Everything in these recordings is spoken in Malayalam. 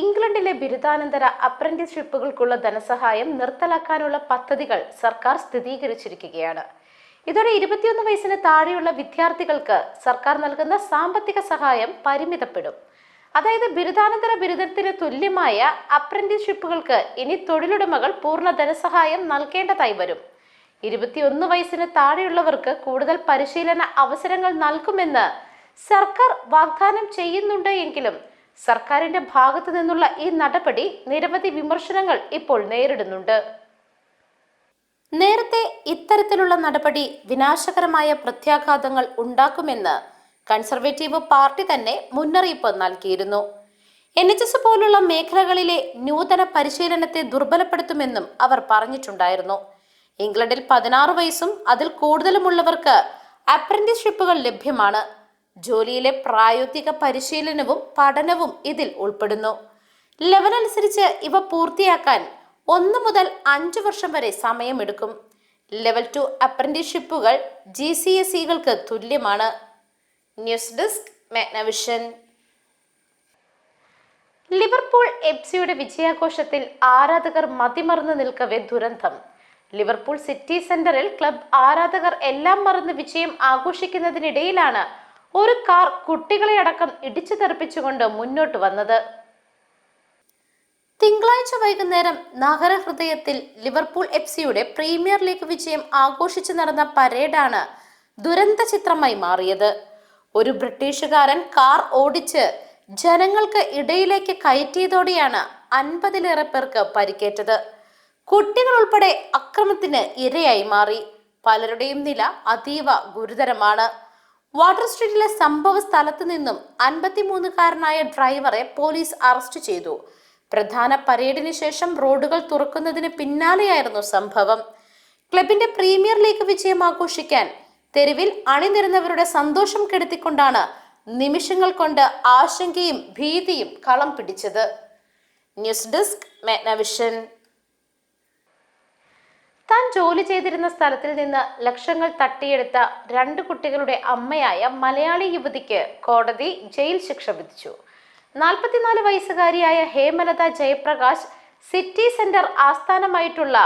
ഇംഗ്ലണ്ടിലെ ബിരുദാനന്തര അപ്രന്റീസ്ഷിപ്പുകൾക്കുള്ള ധനസഹായം നിർത്തലാക്കാനുള്ള പദ്ധതികൾ സർക്കാർ സ്ഥിരീകരിച്ചിരിക്കുകയാണ്. ഇതോടെ ഇരുപത്തിയൊന്ന് വയസ്സിന് താഴെയുള്ള വിദ്യാർത്ഥികൾക്ക് സർക്കാർ നൽകുന്ന സാമ്പത്തിക സഹായം പരിമിതപ്പെടും. അതായത് ബിരുദാനന്തര ബിരുദത്തിന് തുല്യമായ അപ്രന്റീസ്ഷിപ്പുകൾക്ക് ഇനി തൊഴിലുടമകൾ പൂർണ ധനസഹായം നൽകേണ്ടതായി വരും. ഇരുപത്തിയൊന്ന് വയസ്സിന് താഴെയുള്ളവർക്ക് കൂടുതൽ പരിശീലന അവസരങ്ങൾ നൽകുമെന്ന് സർക്കാർ വാഗ്ദാനം ചെയ്യുന്നുണ്ട് എങ്കിലും സർക്കാരിന്റെ ഭാഗത്തു നിന്നുള്ള ഈ നടപടി നിരവധി വിമർശനങ്ങൾ ഇപ്പോൾ നേരിടുന്നുണ്ട്. നേരത്തെ ഇത്തരത്തിലുള്ള നടപടി വിനാശകരമായ പ്രത്യാഘാതങ്ങൾ ഉണ്ടാക്കുമെന്ന് കൺസർവേറ്റീവ് പാർട്ടി തന്നെ മുന്നറിയിപ്പ് നൽകിയിരുന്നു. എൻ എച്ച് എസ് പോലുള്ള മേഖലകളിലെ നൂതന പരിശീലനത്തെ ദുർബലപ്പെടുത്തുമെന്നും അവർ പറഞ്ഞിട്ടുണ്ടായിരുന്നു. ഇംഗ്ലണ്ടിൽ പതിനാറ് വയസ്സും അതിൽ കൂടുതലുമുള്ളവർക്ക് അപ്രന്റീസ്ഷിപ്പുകൾ ലഭ്യമാണ്. ജോലിയിലെ പ്രായോഗിക പരിശീലനവും പഠനവും ഇതിൽ ഉൾപ്പെടുന്നു. ലെവൽ അനുസരിച്ച് ഇവ പൂർത്തിയാക്കാൻ ഒന്ന് മുതൽ അഞ്ച് വർഷം വരെ സമയമെടുക്കും. ലെവൽ ടു അപ്രന്റീഷിപ്പുകൾ ജി സി എസ് സികൾക്ക് തുല്യമാണ്. News desk Magnavision. Liverpool F സിയുടെ വിജയാഘോഷത്തിൽ ആരാധകർ മതിമറന്ന് നിൽക്കവേ ദുരന്തം. ലിവർപൂൾ സിറ്റി സെന്ററിൽ ക്ലബ് ആരാധകർ എല്ലാം മറന്ന് വിജയം ആഘോഷിക്കുന്നതിനിടയിലാണ് ഒരു കാർ കുട്ടികളെ അടക്കം ഇടിച്ചു തെറിപ്പിച്ചുകൊണ്ട് മുന്നോട്ട് വന്നത്. തിങ്കളാഴ്ച വൈകുന്നേരം നഗരഹൃദയത്തിൽ ലിവർപൂൾ എഫ് സിയുടെ പ്രീമിയർ ലീഗ് വിജയം ആഘോഷിച്ചു നടന്ന പരേഡാണ് ദുരന്ത ചിത്രമായി മാറിയത്. ഒരു ബ്രിട്ടീഷുകാരൻ കാർ ഓടിച്ച് ജനങ്ങൾക്ക് ഇടയിലേക്ക് കയറ്റിയതോടെയാണ് അൻപതിലേറെ പേർക്ക് പരിക്കേറ്റത്. കുട്ടികൾ ഉൾപ്പെടെ അക്രമത്തിന് ഇരയായി മാറി. പലരുടെയും നില അതീവ ഗുരുതരമാണ്. വാട്ടർ സ്ട്രീറ്റിലെ സംഭവ സ്ഥലത്ത് നിന്നും അൻപത്തിമൂന്നുകാരനായ ഡ്രൈവറെ പോലീസ് അറസ്റ്റ് ചെയ്തു. പ്രധാന പരേഡിന് ശേഷം റോഡുകൾ തുറക്കുന്നതിന് പിന്നാലെയായിരുന്നു സംഭവം. ക്ലബിന്റെ പ്രീമിയർ ലീഗ് വിജയം ആഘോഷിക്കാൻ തെരുവിൽ അണിനിരുന്നവരുടെ സന്തോഷം കെടുത്തിക്കൊണ്ടാണ് നിമിഷങ്ങൾ കൊണ്ട് ആശങ്കയും ഭീതിയും കളം പിടിച്ചത്. News desk Magnavision. താൻ ജോലി ചെയ്തിരുന്ന സ്ഥലത്തിൽ നിന്ന് ലക്ഷങ്ങൾ തട്ടിയെടുത്ത രണ്ട് കുട്ടികളുടെ അമ്മയായ മലയാളി യുവതിക്ക് കോടതി ജയിൽ ശിക്ഷ വിധിച്ചു. നാൽപ്പത്തിനാല് വയസ്സുകാരിയായ ഹേമലത ജയപ്രകാശ് സിറ്റി സെന്റർ ആസ്ഥാനമായിട്ടുള്ള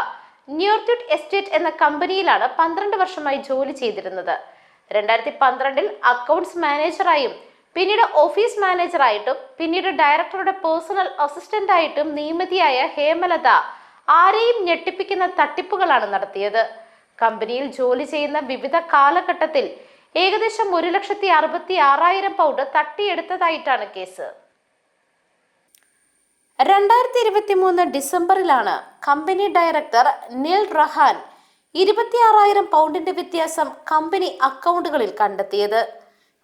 ന്യൂർട്യൂട്ട് എസ്റ്റേറ്റ് എന്ന കമ്പനിയിലാണ് പന്ത്രണ്ട് വർഷമായി ജോലി ചെയ്തിരുന്നത്. രണ്ടായിരത്തി പന്ത്രണ്ടിൽ അക്കൗണ്ട്സ് മാനേജറായും പിന്നീട് ഓഫീസ് മാനേജറായിട്ടും പിന്നീട് ഡയറക്ടറുടെ പേഴ്സണൽ അസിസ്റ്റന്റായിട്ടും നിയമിതിയായ ഹേമലത ആരെയും ഞെട്ടിപ്പിക്കുന്ന തട്ടിപ്പുകളാണ് നടത്തിയത്. കമ്പനിയിൽ ജോലി ചെയ്യുന്ന വിവിധ കാലഘട്ടത്തിൽ ഏകദേശം ഒരു ലക്ഷത്തി അറുപത്തി ആറായിരം പൗണ്ട് തട്ടിയെടുത്തതായിട്ടാണ് കേസ്. രണ്ടായിരത്തി ഇരുപത്തി മൂന്ന് ഡിസംബറിലാണ് കമ്പനി ഡയറക്ടർ നിൽ റഹാൻ ഇരുപത്തിയാറായിരം പൗണ്ടിന്റെ വ്യത്യാസം കമ്പനി അക്കൗണ്ടുകളിൽ കണ്ടെത്തിയത്.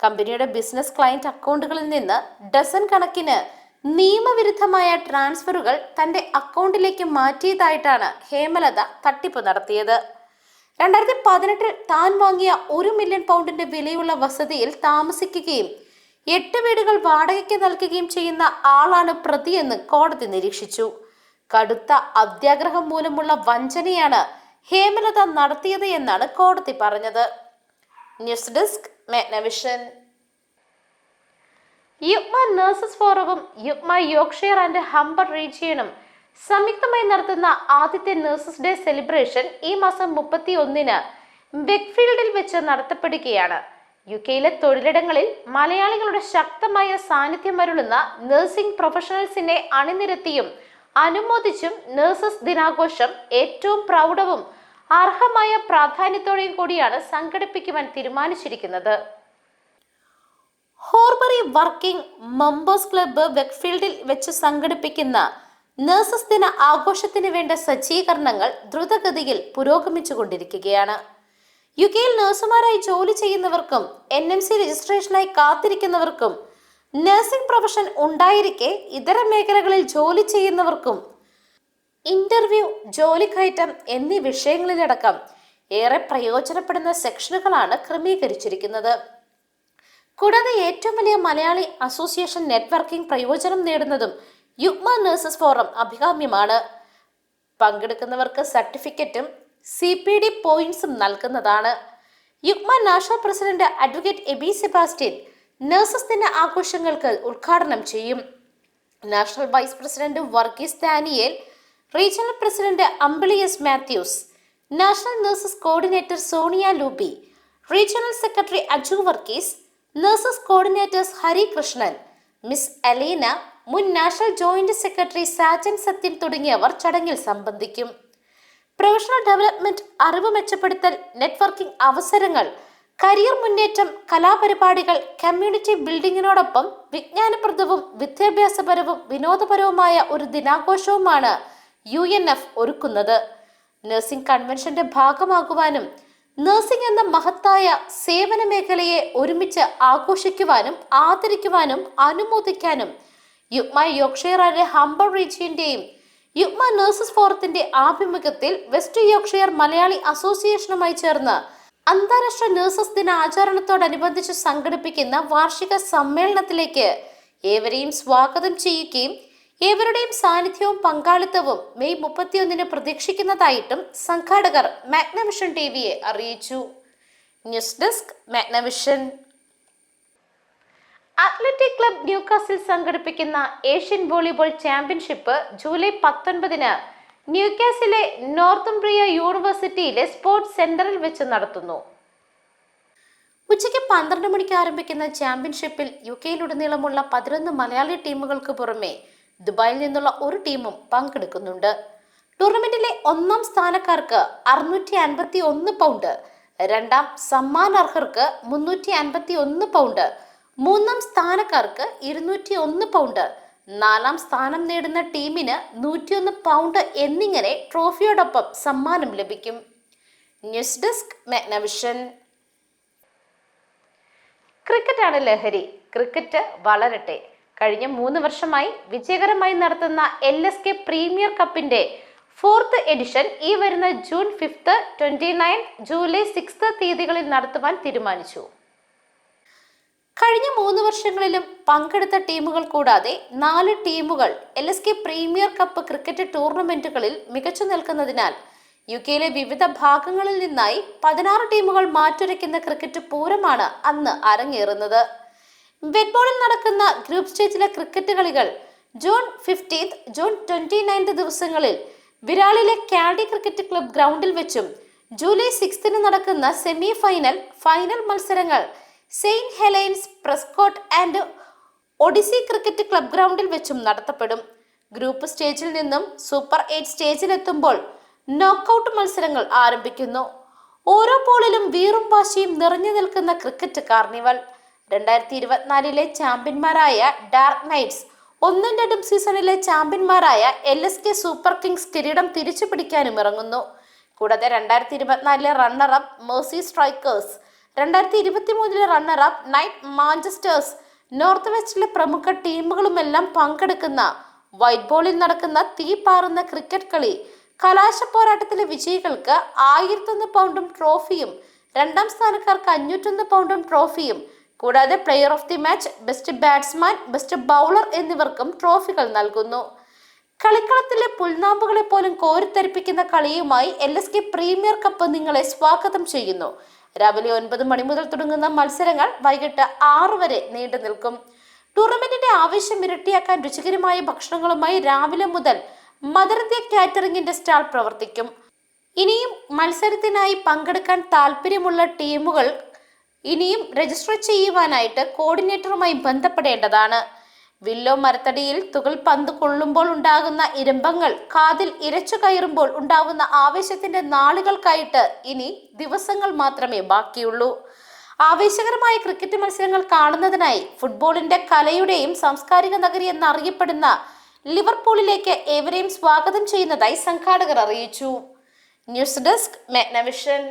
കമ്പനിയുടെ ബിസിനസ് ക്ലയന്റ് അക്കൗണ്ടുകളിൽ നിന്ന് ഡസൻ കണക്കിന് നിയമവിരുദ്ധമായ ട്രാൻസ്ഫറുകൾ തന്റെ അക്കൗണ്ടിലേക്ക് മാറ്റിയതായിട്ടാണ് ഹേമലത തട്ടിപ്പ് നടത്തിയത്. രണ്ടായിരത്തി പതിനെട്ടിൽ താൻ വാങ്ങിയ ഒരു മില്യൺ പൗണ്ടിന്റെ വിലയുള്ള വസതിയിൽ താമസിക്കുകയും എട്ട് വീടുകൾ വാടകയ്ക്ക് നൽകുകയും ചെയ്യുന്ന ആളാണ് പ്രതിയെന്ന് കോടതി നിരീക്ഷിച്ചു. കടുത്ത അത്യാഗ്രഹം മൂലമുള്ള വഞ്ചനയാണ് ഹേമലത നടത്തിയത് എന്നാണ് കോടതി പറഞ്ഞത്. News desk Magnavision. യുഗ്മ നഴ്സസ് ഫോറവും യുഗ്മ യോക്ഷയർ ആൻഡ് ഹംബർ റീജിയനും സംയുക്തമായി നടത്തുന്ന ആദ്യത്തെ നഴ്സസ് ഡേ സെലിബ്രേഷൻ ഈ മാസം മുപ്പത്തി ഒന്നിന് വെക്ഫീൽഡിൽ വെച്ച് നടത്തപ്പെടുകയാണ്. യു കെയിലെ തൊഴിലിടങ്ങളിൽ മലയാളികളുടെ ശക്തമായ സാന്നിധ്യം വരുളുന്ന നഴ്സിംഗ് പ്രൊഫഷണൽസിനെ അണിനിരത്തിയും അനുമോദിച്ചും നഴ്സസ് ദിനാഘോഷം ഏറ്റവും പ്രൗഢവും അർഹമായ പ്രാധാന്യത്തോടെയും കൂടിയാണ് സംഘടിപ്പിക്കുവാൻ തീരുമാനിച്ചിരിക്കുന്നത്. ഹോർബറി വർക്കിംഗ് മെമ്പേഴ്സ് ക്ലബ്ബ് വെക്ഫീൽഡിൽ വെച്ച് സംഘടിപ്പിക്കുന്ന നഴ്സസ് ദിന ആഘോഷത്തിന് വേണ്ട സജ്ജീകരണങ്ങൾ ദ്രുതഗതിയിൽ പുരോഗമിച്ചുകൊണ്ടിരിക്കുകയാണ്. യു കെയിൽ നഴ്സുമാരായി ജോലി ചെയ്യുന്നവർക്കും എൻ എം സി രജിസ്ട്രേഷനായി കാത്തിരിക്കുന്നവർക്കും നഴ്സിംഗ് പ്രൊഫഷൻ ഉണ്ടായിരിക്കെ ഇതര മേഖലകളിൽ ജോലി ചെയ്യുന്നവർക്കും ഇന്റർവ്യൂ ജോലിക്കയറ്റം എന്നീ വിഷയങ്ങളിലടക്കം ഏറെ പ്രയോജനപ്പെടുന്ന സെക്ഷനുകളാണ് ക്രമീകരിച്ചിരിക്കുന്നത്. കൂടാതെ ഏറ്റവും വലിയ മലയാളി അസോസിയേഷൻ നെറ്റ്വർക്കിംഗ് പ്രയോജനം നേടുന്നതും യുഗ്മ നഴ്സസ് ഫോറം അഭികാമ്യമാണ്. പങ്കെടുക്കുന്നവർക്ക് സർട്ടിഫിക്കറ്റും സി പി ഡി പോയിന്റ്സും നൽകുന്നതാണ്. UUKMA national president advocate Eby Sebastian nurses ദിന ആഘോഷങ്ങൾക്ക് ഉദ്ഘാടനം ചെയ്യും. National vice president Varghese Daniel regional president Ambili S Mathews national nurses coordinator Sonia Luby regional secretary Aju Varghese nurses coordinators Harikrishnan miss Aleena മുൻ national joint secretary Sajan Sathyan തുടങ്ങിയവർ ചടങ്ങിൽ സംബന്ധിക്കും. പ്രൊഫഷണൽ ഡെവലപ്മെന്റ് അറിവ് മെച്ചപ്പെടുത്തൽ നെറ്റ്വർക്കിംഗ് അവസരങ്ങൾ കരിയർ മുന്നേറ്റം കലാപരിപാടികൾ കമ്മ്യൂണിറ്റി ബിൽഡിങ്ങിനോടൊപ്പം വിജ്ഞാനപ്രദവും വിദ്യാഭ്യാസപരവും വിനോദപരവുമായ ഒരു ദിനാഘോഷവുമാണ് യു ഒരുക്കുന്നത്. നഴ്സിംഗ് കൺവെൻഷന്റെ ഭാഗമാകുവാനും നഴ്സിംഗ് എന്ന മഹത്തായ സേവന മേഖലയെ ഒരുമിച്ച് ആഘോഷിക്കുവാനും ആദരിക്കുവാനും അനുമോദിക്കാനും യുഗ്മ യോക്ഷയറിലെ ഹംബർ റീജിയന്റെയും യുഗ്മ നഴ്സസ് ഫോറത്തിന്റെ ആഭിമുഖ്യത്തിൽ വെസ്റ്റ് യോക്ഷയർ മലയാളി അസോസിയേഷനുമായി ചേർന്ന് അന്താരാഷ്ട്ര നഴ്സസ് ദിന ആചരണത്തോടനുബന്ധിച്ച് സംഘടിപ്പിക്കുന്ന വാർഷിക സമ്മേളനത്തിലേക്ക് ഏവരെയും സ്വാഗതം ചെയ്യുകയും ഏവരുടെയും സാന്നിധ്യവും പങ്കാളിത്തവും മെയ് മുപ്പത്തിയൊന്നിന് പ്രതീക്ഷിക്കുന്നതായിട്ടും സംഘാടകർ മാഗ്നവിഷൻ ടി വിയെ അറിയിച്ചു. News desk Magnavision. Athletic club Newcastle സംഘടിപ്പിക്കുന്ന ഏഷ്യൻ വോളിബോൾ ചാമ്പ്യൻഷിപ്പ് ജൂലൈ പത്തൊൻപതിന് ന്യൂകാസിലെ നോർത്തുംബ്രിയ യൂണിവേഴ്സിറ്റിയിലെ സ്പോർട്സ് സെന്ററിൽ വെച്ച് നടത്തുന്നു. ഉച്ചയ്ക്ക് പന്ത്രണ്ട് മണിക്ക് ആരംഭിക്കുന്ന ചാമ്പ്യൻഷിപ്പിൽ യു കെയിലുടനീളമുള്ള പതിനൊന്ന് മലയാളി ടീമുകൾക്ക് പുറമെ ദുബായിൽ നിന്നുള്ള ഒരു ടീമും പങ്കെടുക്കുന്നുണ്ട്. ടൂർണമെന്റിലെ ഒന്നാം സ്ഥാനക്കാർക്ക് അറുന്നൂറ്റി അൻപത്തി ഒന്ന് പൗണ്ട് രണ്ടാം സമ്മാനാർഹർക്ക് മുന്നൂറ്റി അൻപത്തി ഒന്ന് പൗണ്ട് മൂന്നാം സ്ഥാനക്കാർക്ക് ഇരുന്നൂറ്റി ഒന്ന് പൗണ്ട്. നാലാം സ്ഥാനം നേടുന്ന ടീമിന് നൂറ്റിയൊന്ന് പൗണ്ട് എന്നിങ്ങനെ ട്രോഫിയോടൊപ്പം സമ്മാനം ലഭിക്കും. News desk Magnavision. ക്രിക്കറ്റാണ് ലഹരി. ക്രിക്കറ്റ് വളരട്ടെ. കഴിഞ്ഞ മൂന്ന് വർഷമായി വിജയകരമായി നടത്തുന്ന എൽ എസ് കെ പ്രീമിയർ കപ്പിന്റെ ഫോർത്ത് എഡിഷൻ ഈ വരുന്ന June fifth twenty nine July six തീയതികളിൽ നടത്തുവാൻ തീരുമാനിച്ചു. കഴിഞ്ഞ മൂന്ന് വർഷങ്ങളിലും പങ്കെടുത്ത ടീമുകൾ കൂടാതെ നാല് ടീമുകൾ L S K premier cup cricket ടൂർണമെന്റുകളിൽ മികച്ചു നിൽക്കുന്നതിനാൽ യു കെയിലെ വിവിധ ഭാഗങ്ങളിൽ നിന്നായി പതിനാറ് ടീമുകൾ മാറ്റുരയ്ക്കുന്ന ക്രിക്കറ്റ് പൂരമാണ് അന്ന് അരങ്ങേറുന്നത്. വെറ്റ്ബോളിൽ നടക്കുന്ന ഗ്രൂപ്പ് സ്റ്റേജിലെ ക്രിക്കറ്റ് കളികൾ June fifteenth June twenty ninth ദിവസങ്ങളിൽ വിരാളിലെ കാഡി ക്രിക്കറ്റ് ക്ലബ് ഗ്രൗണ്ടിൽ വെച്ചും ജൂലൈ സിക്സ്തിന് നടക്കുന്ന സെമി ഫൈനൽ ഫൈനൽ മത്സരങ്ങൾ Saint Helens Prescot and Odyssey cricket club ഗ്രൗണ്ടിൽ വെച്ചും നടത്തപ്പെടും. ഗ്രൂപ്പ് സ്റ്റേജിൽ നിന്നും സൂപ്പർ എയ്റ്റ് സ്റ്റേജിലെത്തുമ്പോൾ നോക്കൌട്ട് മത്സരങ്ങൾ ആരംഭിക്കുന്നു. ഓരോ പോളിലും വീറും വാശിയും നിറഞ്ഞു നിൽക്കുന്ന ക്രിക്കറ്റ് കാർണിവൽ രണ്ടായിരത്തി ഇരുപത്തിനാലിലെ ചാമ്പ്യന്മാരായ ഡാർക്ക് നൈറ്റ്സ് ഒന്നും രണ്ടും സീസണിലെ ചാമ്പ്യന്മാരായ L S K super kings കിരീടം തിരിച്ചു പിടിക്കാനും ഇറങ്ങുന്നു. കൂടാതെ രണ്ടായിരത്തി ഇരുപത്തിനാലിലെ റണ്ണറപ്പ് മേഴ്സി സ്ട്രൈക്കേഴ്സ് രണ്ടായിരത്തി ഇരുപത്തി മൂന്നിലെ runner up knight Manchesters north വെസ്റ്റിലെ പ്രമുഖ ടീമുകളുമെല്ലാം പങ്കെടുക്കുന്ന വൈറ്റ് ബോളിൽ നടക്കുന്ന തീ പാറുന്ന ക്രിക്കറ്റ് കളി കലാശ പോരാട്ടത്തിലെ വിജയികൾക്ക് ആയിരത്തൊന്ന് പൗണ്ടും ട്രോഫിയും രണ്ടാം സ്ഥാനക്കാർക്ക് അഞ്ഞൂറ്റൊന്ന് പൗണ്ടും ട്രോഫിയും കൂടാതെ player of the match best batsman best bowler എന്നിവർക്കും ട്രോഫികൾ നൽകുന്നു. കളിക്കളത്തിലെ പുൽനാമ്പുകളെ പോലും കോരിത്തരിപ്പിക്കുന്ന കളിയുമായി L S K premier cup നിങ്ങളെ സ്വാഗതം ചെയ്യുന്നു. രാവിലെ ഒൻപത് മണി മുതൽ തുടങ്ങുന്ന മത്സരങ്ങൾ വൈകിട്ട് ആറ് വരെ നീണ്ടു നിൽക്കും. ടൂർണമെന്റിന്റെ ആവശ്യം ഇരട്ടിയാക്കാൻ രുചികരമായ ഭക്ഷണങ്ങളുമായി രാവിലെ മുതൽ മദർ കാറ്ററിംഗിന്റെ സ്റ്റാൾ പ്രവർത്തിക്കും. ഇനിയും മത്സരത്തിനായി പങ്കെടുക്കാൻ താല്പര്യമുള്ള ടീമുകൾ ഇനിയും രജിസ്റ്റർ ചെയ്യുവാനായിട്ട് കോർഡിനേറ്ററുമായി ബന്ധപ്പെടേണ്ടതാണ്. വില്ലോ മരത്തടിയിൽ തുകൽ പന്ത് കൊള്ളുമ്പോൾ ഉണ്ടാകുന്ന ഇരമ്പങ്ങൾ കാതിൽ ഇരച്ചു കയറുമ്പോൾ ഉണ്ടാകുന്ന ആവേശത്തിന്റെ നാളുകൾക്കായിട്ട് ഇനി ദിവസങ്ങൾ മാത്രമേ ബാക്കിയുള്ളൂ. ആവേശകരമായ ക്രിക്കറ്റ് മത്സരങ്ങൾ കാണുന്നതിനായി ഫുട്ബോളിന്റെ കലയുടെയും സാംസ്കാരിക നഗരി എന്നറിയപ്പെടുന്ന ലിവർപൂളിലേക്ക് ഏവരെയും സ്വാഗതം ചെയ്യുന്നതായി സംഘാടകർ അറിയിച്ചു. News desk Magnavision.